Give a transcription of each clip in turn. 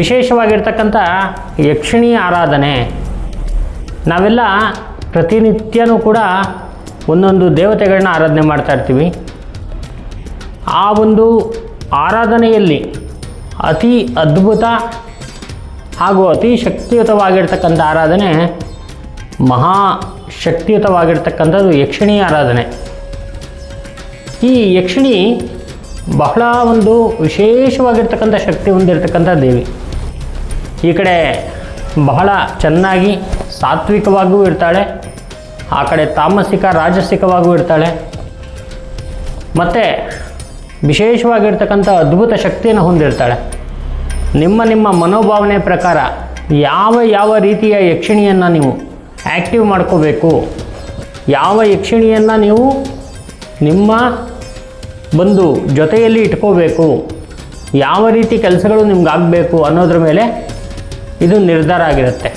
ವಿಶೇಷವಾಗಿರ್ತಕ್ಕಂಥ ಯಕ್ಷಿಣಿ ಆರಾಧನೆ. ನಾವೆಲ್ಲ ಪ್ರತಿನಿತ್ಯನೂ ಕೂಡ ಒಂದೊಂದು ದೇವತೆಗಳನ್ನ ಆರಾಧನೆ ಮಾಡ್ತಾ ಇರ್ತೀವಿ. ಆ ಒಂದು ಆರಾಧನೆಯಲ್ಲಿ ಅತಿ ಅದ್ಭುತ ಹಾಗೂ ಅತಿ ಶಕ್ತಿಯುತವಾಗಿರ್ತಕ್ಕಂಥ ಆರಾಧನೆ ಮಹಾ ಶಕ್ತಿಯುತವಾಗಿರ್ತಕ್ಕಂಥದ್ದು ಯಕ್ಷಿಣಿ ಆರಾಧನೆ. ಈ ಯಕ್ಷಿಣಿ ಬಹಳ ಒಂದು ವಿಶೇಷವಾಗಿರ್ತಕ್ಕಂಥ ಶಕ್ತಿ ಹೊಂದಿರತಕ್ಕಂಥ ದೇವಿ. ಈ ಕಡೆ ಬಹಳ ಚೆನ್ನಾಗಿ ಸಾತ್ವಿಕವಾಗಿಯೂ ಇರ್ತಾಳೆ, ಆ ಕಡೆ ತಾಮಸಿಕ, ರಾಜಸಿಕವಾಗೂ ಇರ್ತಾಳೆ. ಮತ್ತು ವಿಶೇಷವಾಗಿರ್ತಕ್ಕಂಥ ಅದ್ಭುತ ಶಕ್ತಿಯನ್ನು ಹೊಂದಿರ್ತಾಳೆ. ನಿಮ್ಮ ನಿಮ್ಮ ಮನೋಭಾವನೆ ಪ್ರಕಾರ ಯಾವ ಯಾವ ರೀತಿಯ ಯಕ್ಷಿಣಿಯನ್ನು ನೀವು ಆ್ಯಕ್ಟಿವ್ ಮಾಡ್ಕೋಬೇಕು? ಯಾವ ಯಕ್ಷಿಣಿಯನ್ನು ನೀವು ನಿಮ್ಮ ಬಂದು ಜೊತೆಯಲ್ಲಿ ಇಟ್ಕೋಬೇಕು? ಯಾವ ರೀತಿ ಕೆಲಸಗಳು ನಿಮ್ಗೆ ಆಗಬೇಕು ಅನ್ನೋದ್ರ ಮೇಲೆ ಇದು ನಿರ್ಧಾರ ಆಗಿರುತ್ತೆ.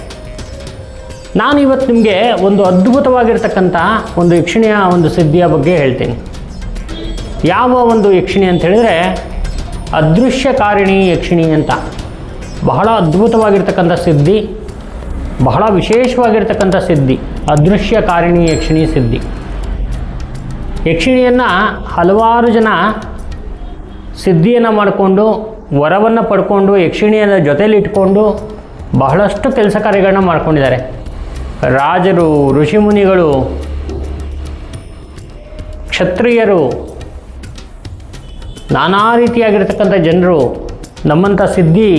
ನಾನು ಇವತ್ತು ನಿಮಗೆ ಒಂದು ಅದ್ಭುತವಾಗಿರ್ತಕ್ಕಂಥ ಒಂದು ಯಕ್ಷಿಣಿಯ ಒಂದು ಸಿದ್ಧಿಯ ಬಗ್ಗೆ ಹೇಳ್ತೀನಿ. ಯಾವ ಒಂದು ಯಕ್ಷಿಣಿ ಅಂತ ಹೇಳಿದರೆ ಅದೃಶ್ಯಕಾರಿಣಿ ಯಕ್ಷಿಣಿ ಅಂತ. ಬಹಳ ಅದ್ಭುತವಾಗಿರ್ತಕ್ಕಂಥ ಸಿದ್ಧಿ ಬಹಳ ವಿಶೇಷವಾಗಿರ್ತಕ್ಕಂಥ ಸಿದ್ಧಿ ಅದೃಶ್ಯಕಾರಿಣಿ ಯಕ್ಷಿಣಿ ಸಿದ್ಧಿ ಯಕ್ಷಿಣಿಯನ್ನು ಹಲವಾರು ಜನ ಸಿದ್ಧಿಯನ್ನು ಮಾಡಿಕೊಂಡು, ವರವನ್ನು ಪಡ್ಕೊಂಡು ಯಕ್ಷಿಣಿಯನ್ನು ಜೊತೇಲಿ ಇಟ್ಕೊಂಡು ಬಹಳಷ್ಟು ಕೆಲಸ ಕಾರ್ಯಗಳನ್ನ ಮಾಡ್ಕೊಂಡಿದ್ದಾರೆ. ರಾಜರು ಋಷಿಮುನಿಗಳು ಕ್ಷತ್ರಿಯರು, ನಾನಾ ರೀತಿಯಾಗಿರ್ತಕ್ಕಂಥ ಜನರು, ನಮ್ಮಂಥ ಸಿದ್ಧಿ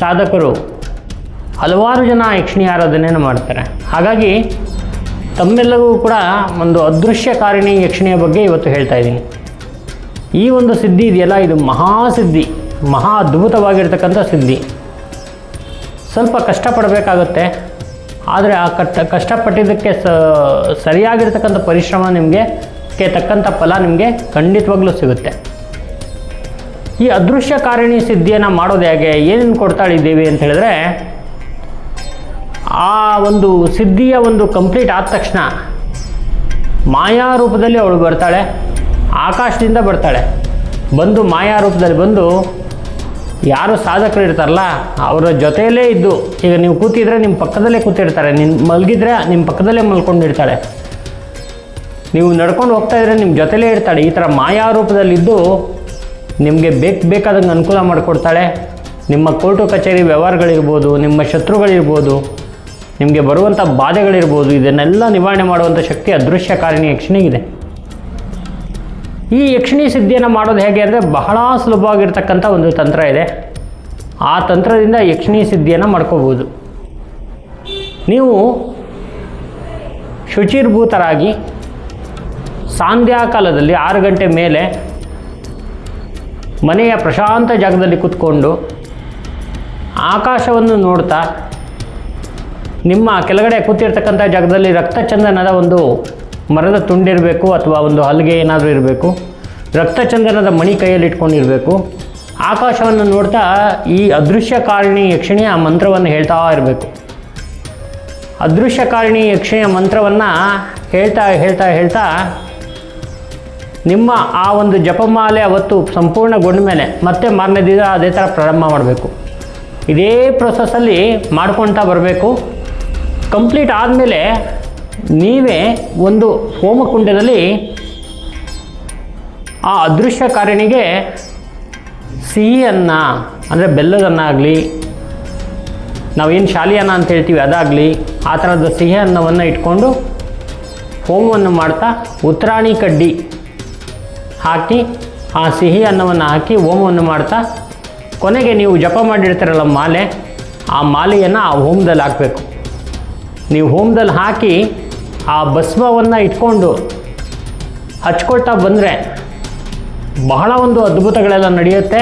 ಸಾಧಕರು, ಹಲವಾರು ಜನ ಯಕ್ಷಿಣಿ ಆರಾಧನೆಯನ್ನು ಮಾಡ್ತಾರೆ. ಹಾಗಾಗಿ ತಮ್ಮೆಲ್ಲವೂ ಕೂಡ ಒಂದು ಅದೃಶ್ಯಕಾರಿಣಿ ಯಕ್ಷಿಣಿಯ ಬಗ್ಗೆ ಇವತ್ತು ಹೇಳ್ತಾ ಇದ್ದೀನಿ. ಈ ಒಂದು ಸಿದ್ಧಿ ಇದೆಯಲ್ಲ, ಇದು ಮಹಾಸಿದ್ಧಿ, ಮಹಾ ಅದ್ಭುತವಾಗಿರ್ತಕ್ಕಂಥ ಸಿದ್ಧಿ. ಸ್ವಲ್ಪ ಕಷ್ಟಪಡಬೇಕಾಗುತ್ತೆ. ಆದರೆ ಆ ಕಟ್ಟ, ಕಷ್ಟಪಟ್ಟಿದ್ದಕ್ಕೆ ಸ, ಸರಿಯಾಗಿರ್ತಕ್ಕಂಥ ಪರಿಶ್ರಮ ನಿಮಗೆ, ಕ್ಕೆ ತಕ್ಕಂಥ ಫಲ ನಿಮಗೆ ಖಂಡಿತವಾಗ್ಲೂ ಸಿಗುತ್ತೆ. ಈ ಅದೃಶ್ಯ ಕಾರಣಿ ಸಿದ್ಧಿಯನ್ನು ಮಾಡೋದು ಹೇಗೆ, ಏನೇನು ಕೊಡ್ತಾಳಿದ್ದೀವಿ ಅಂತ ಹೇಳಿದ್ರೆ, ಆ ಒಂದು ಸಿದ್ಧಿಯ ಒಂದು ಕಂಪ್ಲೀಟ್ ಆದ ತಕ್ಷಣ ಮಾಯಾ ರೂಪದಲ್ಲಿ ಅವಳು ಬರ್ತಾಳೆ, ಆಕಾಶದಿಂದ ಬರ್ತಾಳೆ. ಬಂದು ಮಾಯಾ ರೂಪದಲ್ಲಿ ಬಂದು ಯಾರು ಸಾಧಕರು ಇರ್ತಾರಲ್ಲ ಅವರ ಜೊತೆಯಲ್ಲೇ ಇದ್ದು, ಈಗ ನೀವು ಕೂತಿದ್ರೆ ನಿಮ್ಮ ಪಕ್ಕದಲ್ಲೇ ಕೂತಿರ್ತಾರೆ ನಿನ್ನ ಮಲಗಿದ್ರೆ ನಿಮ್ಮ ಪಕ್ಕದಲ್ಲೇ ಮಲ್ಕೊಂಡಿರ್ತಾಳೆ. ನೀವು ನಡ್ಕೊಂಡು ಹೋಗ್ತಾ ಇದ್ರೆ ನಿಮ್ಮ ಜೊತೆಲೇ ಇರ್ತಾಳೆ, ಈ ಥರ ಮಾಯಾ ರೂಪದಲ್ಲಿದ್ದು ನಿಮಗೆ ಬೇಕು ಬೇಕಾದಂಗೆ ಅನುಕೂಲ ಮಾಡಿಕೊಡ್ತಾಳೆ. ನಿಮ್ಮ ಕೋರ್ಟು ಕಚೇರಿ ವ್ಯವಹಾರಗಳಿರ್ಬೋದು, ನಿಮ್ಮ ಶತ್ರುಗಳಿರ್ಬೋದು, ನಿಮಗೆ ಬರುವಂಥ ಬಾಧೆಗಳಿರ್ಬೋದು, ಇದನ್ನೆಲ್ಲ ನಿವಾರಣೆ ಮಾಡುವಂಥ ಶಕ್ತಿ ಅದೃಶ್ಯ ಅದೃಶ್ಯಕಾರಿಣಿ ಯಕ್ಷಿಣಿಗಿದೆ ಈ ಯಕ್ಷಿಣಿ ಸಿದ್ಧಿಯನ್ನು ಮಾಡೋದು ಹೇಗೆ ಅಂದರೆ ಬಹಳ ಸುಲಭವಾಗಿರ್ತಕ್ಕಂಥ ಒಂದು ತಂತ್ರ ಇದೆ. ಆ ತಂತ್ರದಿಂದ ಯಕ್ಷಿಣಿ ಸಿದ್ಧಿಯನ್ನು ಮಾಡ್ಕೋಬೋದು. ನೀವು ಶುಚಿರ್ಭೂತರಾಗಿ ಸಾಂಧ್ಯಾಕಾಲದಲ್ಲಿ ಆರು ಗಂಟೆ ಮೇಲೆ ಮನೆಯ ಪ್ರಶಾಂತ ಜಾಗದಲ್ಲಿ ಕೂತ್ಕೊಂಡು ಆಕಾಶವನ್ನು ನೋಡ್ತಾ ನಿಮ್ಮ ಕೆಳಗಡೆ ಕೂತಿರ್ತಕ್ಕಂಥ ಜಾಗದಲ್ಲಿ ರಕ್ತಚಂದನದ ಒಂದು ಮರದ ತುಂಡಿರಬೇಕು ಅಥವಾ ಒಂದು ಹಲಗೆ ಏನಾದರೂ ಇರಬೇಕು, ರಕ್ತಚಂದನದ ಮಣಿ ಕೈಯಲ್ಲಿ ಇಟ್ಕೊಂಡಿರಬೇಕು, ಆಕಾಶವನ್ನು ನೋಡ್ತಾ ಈ ಅದೃಶ್ಯಕಾರಿಣಿ ಆ ಮಂತ್ರವನ್ನು ಹೇಳ್ತಾ ಇರಬೇಕು. ಅದೃಶ್ಯಕಾರಿಣಿ ಯಕ್ಷಿಣಿಯ ಮಂತ್ರವನ್ನು ಹೇಳ್ತಾ ಹೇಳ್ತಾ ಹೇಳ್ತಾ ನಿಮ್ಮ ಆ ಒಂದು ಜಪಮಾಲೆ ಅವತ್ತು ಸಂಪೂರ್ಣಗೊಂಡ ಮೇಲೆ ಮತ್ತೆ ಮಾರನೇ ದಿನ ಅದೇ ಥರ ಪ್ರಾರಂಭ ಮಾಡಬೇಕು. ಇದೇ ಪ್ರೊಸೆಸ್ಸಲ್ಲಿ ಮಾಡ್ಕೊತಾ ಬರಬೇಕು. ಕಂಪ್ಲೀಟ್ ಆದಮೇಲೆ ನೀವೇ ಒಂದು ಹೋಮಕುಂಡದಲ್ಲಿ ಆ ಅದೃಶ್ಯಕಾರಿಣಿಗೆ ಸಿಹಿ ಅನ್ನ ಅಂದರೆ ಬೆಲ್ಲದನ್ನ ಆಗಲಿ ನಾವೇನು ಶಾಲಿ ಅನ್ನ ಅಂತ ಹೇಳ್ತೀವಿ ಅದಾಗಲಿ, ಆ ಥರದ ಸಿಹಿ ಅನ್ನವನ್ನು ಇಟ್ಕೊಂಡು ಹೋಮವನ್ನು ಮಾಡ್ತಾ ಉತ್ತರಾಣಿ ಕಡ್ಡಿ ಹಾಕಿ, ಆ ಸಿಹಿ ಅನ್ನವನ್ನು ಹಾಕಿ ಹೋಮವನ್ನು ಮಾಡ್ತಾ ಕೊನೆಗೆ ನೀವು ಜಪ ಮಾಡಿರ್ತಾರಲ್ಲ ಮಾಲೆ, ಆ ಮಾಲೆಯನ್ನು ಆ ಹೋಮದಲ್ಲಿ ಹಾಕಬೇಕು. ನೀವು ಹೋಮದಲ್ಲಿ ಹಾಕಿ ಆ ಭಸ್ಮವನ್ನು ಇಟ್ಕೊಂಡು ಹಚ್ಕೊಳ್ತಾ ಬಂದರೆ ಬಹಳ ಒಂದು ಅದ್ಭುತಗಳೆಲ್ಲ ನಡೆಯುತ್ತೆ.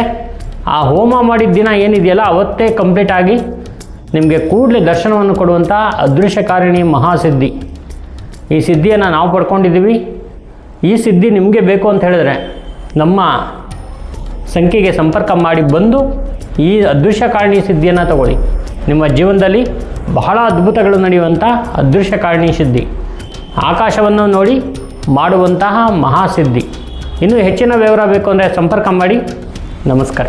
ಆ ಹೋಮ ಮಾಡಿದ ದಿನ ಏನಿದೆಯಲ್ಲ, ಅವತ್ತೇ ಕಂಪ್ಲೀಟ್ ಆಗಿ ನಿಮಗೆ ಕೂಡಲೇ ದರ್ಶನವನ್ನು ಕೊಡುವಂಥ ಅದೃಶ್ಯಕಾರಿಣಿ ಮಹಾಸಿದ್ಧಿ. ಈ ಸಿದ್ಧಿಯನ್ನು ನಾವು ಪಡ್ಕೊಂಡಿದ್ದೀವಿ. ಈ ಸಿದ್ಧಿ ನಿಮಗೆ ಬೇಕು ಅಂತ ಹೇಳಿದ್ರೆ ನಮ್ಮ ಸಂಖ್ಯೆಗೆ ಸಂಪರ್ಕ ಮಾಡಿ ಬಂದು ಈ ಅದೃಶ್ಯಕಾರಿಣಿ ಸಿದ್ಧಿಯನ್ನು ತಗೊಳ್ಳಿ. ನಿಮ್ಮ ಜೀವನದಲ್ಲಿ ಬಹಳ ಅದ್ಭುತಗಳು ನಡೆಯುವಂಥ ಅದೃಶ್ಯಕಾರಿಣಿ ಸಿದ್ಧಿ. ಆಕಾಶವನ್ನು ನೋಡಿ ಮಾಡುವಂತಹ ಮಹಾಸಿದ್ಧಿ. ಇನ್ನೂ ಹೆಚ್ಚಿನ ವಿವರ ಬೇಕು ಅಂದರೆ ಸಂಪರ್ಕ ಮಾಡಿ. ನಮಸ್ಕಾರ.